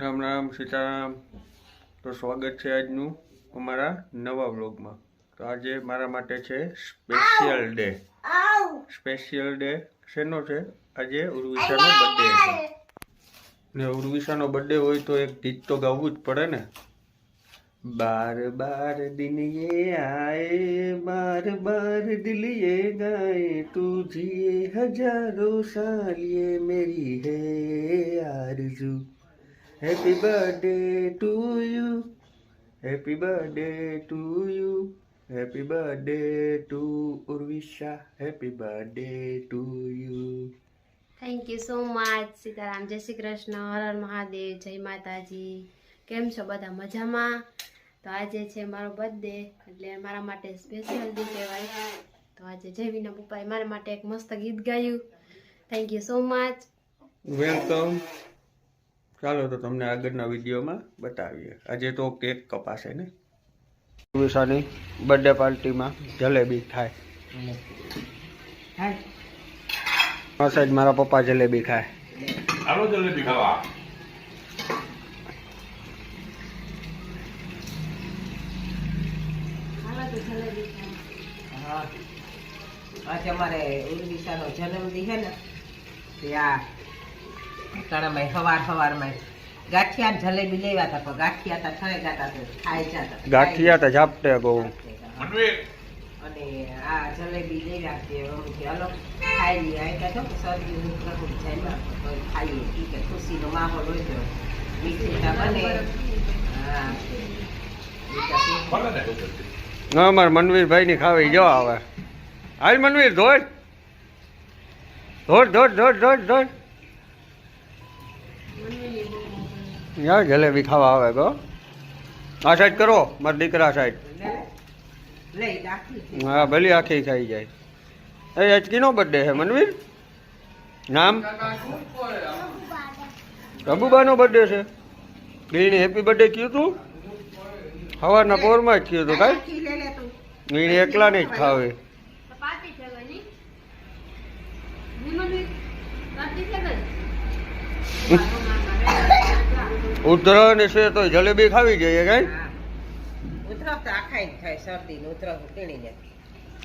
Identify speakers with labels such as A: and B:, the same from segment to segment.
A: રામ રામ, સીતારામ. તો સ્વાગત છે આજનું અમારા નવા વ્લોગમાં. તો આજે મારા માટે છે સ્પેશિયલ ડે સ્પેશિયલ ડે શેનો છે? આજે ઉર્વિશાનો બર્થડે છે. ને ઉર્વિશાનો બર્થડે હોય તો એક ગીત તો ગાવું જ પડે ને. બાર બાર દિન ये आए બાર बार दिल ये गाए तुझे हजारों साल ये मेरी है happy birthday to you happy birthday to you happy birthday to Urvisha happy birthday to you
B: thank you so much Sitaram જય શ્રી કૃષ્ણ હર મહાદેવ જય માતાજી કેમ છો બધા મજામાં? તો આજે છે મારો બર્થડે એટલે મારા માટે સ્પેશિયલ ડે કહેવાય. તો આજે જય વિના પપ્પાએ મારા માટે એક મસ્ત ગીત ગાયું. Thank you so much
A: welcome ચાલો તો તમને આગળના વિડીયોમાં બતાવીએ. આજે તો કેક કપાશે ને? વિશાની બર્થડે પાર્ટીમાં જલેબી થાય સાહેબ મારા પપ્પા જલેબી ખાય.
C: આલો જલેબી ખાવા.
D: આજે અમારે ઉર્વિશાનો જન્મદિન છે ને. તે આ તારામાં સવાર સવારમાં. ગાંઠિયા ને જલેબી લેવા હતા પણ ગાંઠિયા તા ખાઈ જતા તો ખાઈ જતા
A: ગાંઠિયા તો ઝાપટે બહુ.
C: મનવીર
D: અને આ જલેબી લેવા તે અમે કે હલો ખાઈ લઈએ આ કહે તો શરદી ઉધરસ જાય ખાઈએ. ખુશીનો માહોલ હોય તો મીઠા બને. હા.
A: અમારે મનવીરભાઈ ની ખાવી જો આવે. હાલ મનવીર ધોર ધોર ધોર ધોર ધોર ધોડ યાર, જલેબી ખાવા આવે ગો આ સાઈડ કરો, મારા દીકરા સાઈડ. હા, ભલે આખી ખાઈ જાય. એ અચકીનો બર્થડે છે, મનવીર? નામ? અબુબાનો બર્થડે છે. ગીણી હેપી બર્થડે કયું તું? સવારના પોરમાં જ તું કાંઈ
D: દાખલી લે લે તું
A: ગીણી એકલા નહીં જ ખાવી. ઉધરો ને છે તો જલેબી ખાવી જોઈએ કઈ.
D: ઉધરસ તો આખાય થાય શરદી ઉધરસ ટીણી ને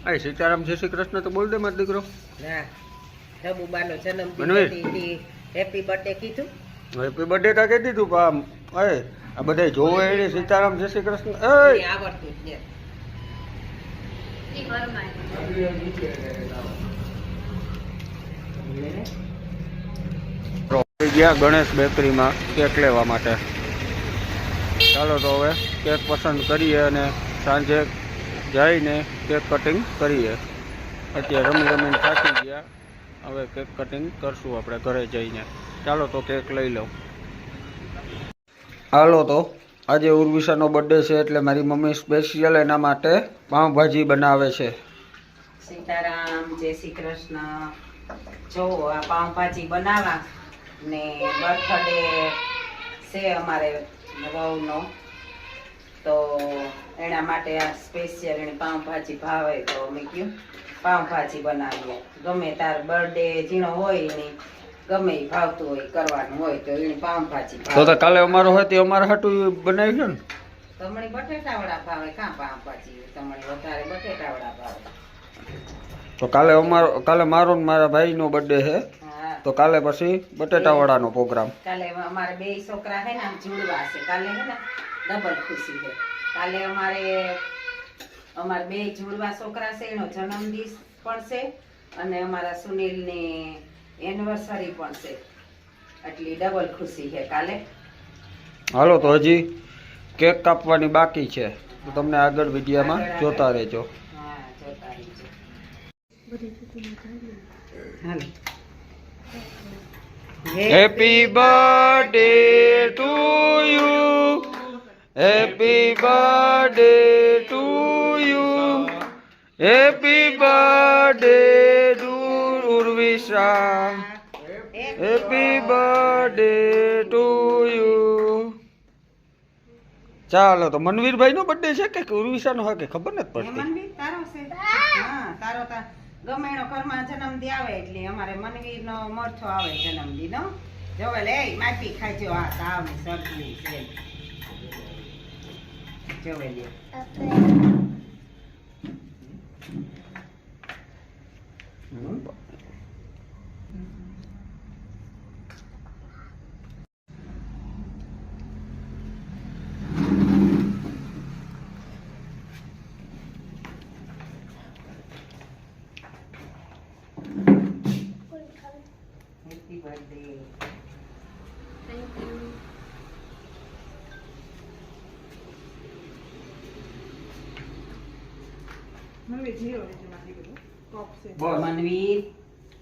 A: આ સીતારામ જય શ્રી કૃષ્ણ તો બોલ દે મારો દીકરો.
D: ના રબુબાનો. જન્મદિન હેપી બર્થડે કીધું.
A: હેપી બર્થડે તા કહી દીધું પણ આમ એ આ બધા જોવે એને સીતારામ જય શ્રી કૃષ્ણ. એ
D: આવડતું જ નથી.
A: આવી. ગયા ગણેશ બેકરીમાં કેક લેવા માટે. ચાલો તો હવે કેક પસંદ કરીએ અને સાંજે જઈને કેક કટિંગ કરીએ. અત્યારે રમી રમીને થાકી ગયા. હવે કેક કટિંગ કરશું આપણે ઘરે જઈને. ચાલો તો કેક લઈ લઉં. હાલો તો, આજે ઉર્વિશાનો બર્થડે છે એટલે મારી મમ્મી સ્પેશિયલ એના માટે પાઉંભાજી બનાવે છે.
D: સીતારામ, જય શ્રી કૃષ્ણ. જો આ પાઉંભાજી બનાવવા ને બર્થડે છે અમારે વહુનો તો એના માટે આ સ્પેશિયલ એને પાઉંભાજી ભાવે તો અમે કહ્યું પાઉંભાજી બનાવીએ. ગમે તાર બર્થડે જીણો હોય ને ગમે એ ભાવતું હોય કરવાનું હોય તો એને પાઉંભાજી
A: તો તો કાલે અમારો હોય તે અમારે હાટું બનાવી છે ને.
D: તમણી બટેટા વડા ભાવે કાં પાઉંભાજી? તમણી વધારે બટેટા વડા ભાવે.
A: તો કાલે અમારો કાલે મારો ને મારા ભાઈનો બર્થડે છે. તો કાલે પછી બટેટા વડાનો પ્રોગ્રામ
D: કાલે અમારે બે છોકરા છે ને આમ જુડવા છે કાલે છે ને ડબલ ખુશી છે કાલે અમારે અમારે બે જુડવા છોકરા છે એનો જન્મદિવસ પણ છે અને અમારા સુનિલની એનિવર્સરી પણ છે. એટલી ડબલ ખુશી છે કાલે.
A: હાલો તો હજી કેક કાપવાની બાકી છે. તો તમને આગળ વિડીયામાં જોતા રહેજો.
D: હા જોતા રહેજો. હાલો.
A: Happy birthday to you Happy birthday to you Happy birthday to Urvisha Happy birthday to you. ચાલો, તો મનવીરભાઈ નો બર્થડે છે કે ઉર્વિશા નો હોય કે ખબર નથી પડતી?
D: તારો છે. હા, તારો તા ગમે એનો ઘરમાં જન્મદી આવે એટલે અમારે મનવીર નો મરથો આવે જન્મદી નો જોવે લે માફી ખાજો આ તાવ ને શરદી છે. જોવે લે હેપી બર્થડે
B: થેન્ક યુ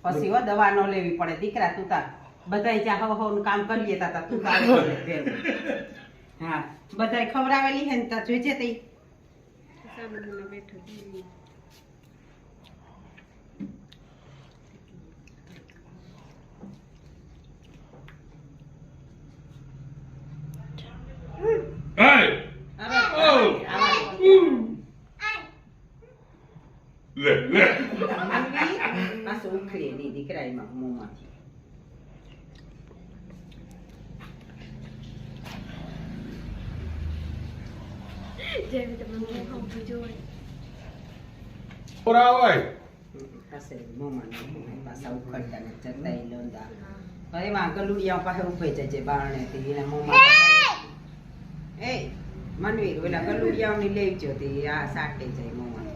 D: પછી દવા ન લેવી પડે. દીકરા, તું તાર. બધાય જ્યાં હવ હવનું કામ કરીએ તા તું તાર હા બધા ખવડાવેલી હે ને તાર જોઈજે તઈ.
B: બેઠો છે.
C: Hey!
D: અરે,
C: Oh!
D: આવા-
C: લે લે
D: મનવીર પાછું ઉખડી ની દીકરા એમાં મોંમાંથી
B: જેવી રીતે મને ખાવું જોઈએ
C: બોરાવાય
D: પાસે મોંમાં નાખીને પાછા ઉખડતા ને જતા ઈ લોંદા હવે એમાં ગલુડિયા પાસે ઉભે જાય છે બારણેથી એના મોંમાં એ મનવીર ઓલા ગલુડિયાઓની લેવજો તે આ સાટે જાય મોંમાં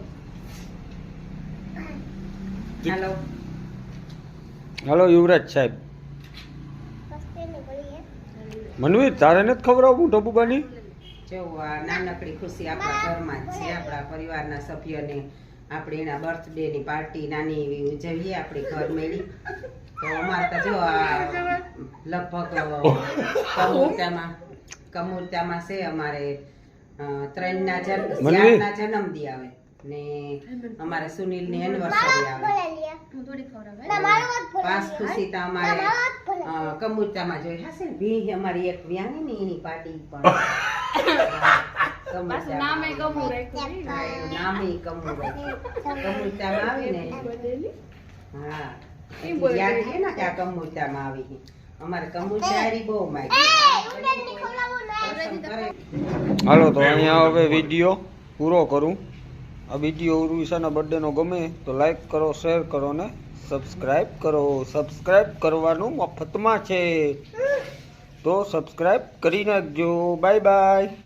D: હાલો
A: યુવરાજ સાહેબ. મનવી તારે નથી ખવડાવવું ટપુબાની
D: જો આ નાનકડી ખુશી આપણા ઘરમાં જ છે આપણા પરિવારના સભ્યોને આપણે એના બર્થડે ની પાર્ટી નાની એવી ઉજવીએ આપણી ઘર મેળી. તો અમારે તો જો આ લગભગ કમૂરતામાં કમૂરતામાં છે અમારે ત્રણના જન્મ જન્મદી આવે. ને અમારે સુનિલની એનિવર્સરી આવે. પાસ ખુશી તો અમારે કમુરતામાં જોઈ હશે ને? ભી અમારી એક વ્યાની ની એની પાર્ટી પણ.
B: નામે ગમું રાખ્યું ને.
D: હા, એનું નામ ઈ કમૂર હતું. કમૂરતામાં આવે ને? હા. યાદ છે ને કે આ કમૂરતામાં આવી છે. અમારે કમૂરતારી બહુ માગી
A: હાલો તો અહીંયા હવે વીડિયો પૂરો કરું. આ વીડિયો ઉર્વિશાના બર્થડેનો ગમે તો લાઈક કરો શેર કરો ને સબસ્ક્રાઈબ કરો. સબસ્ક્રાઈબ કરવાનું મફતમાં છે. તો સબસ્ક્રાઈબ કરી નાખજો. Bye bye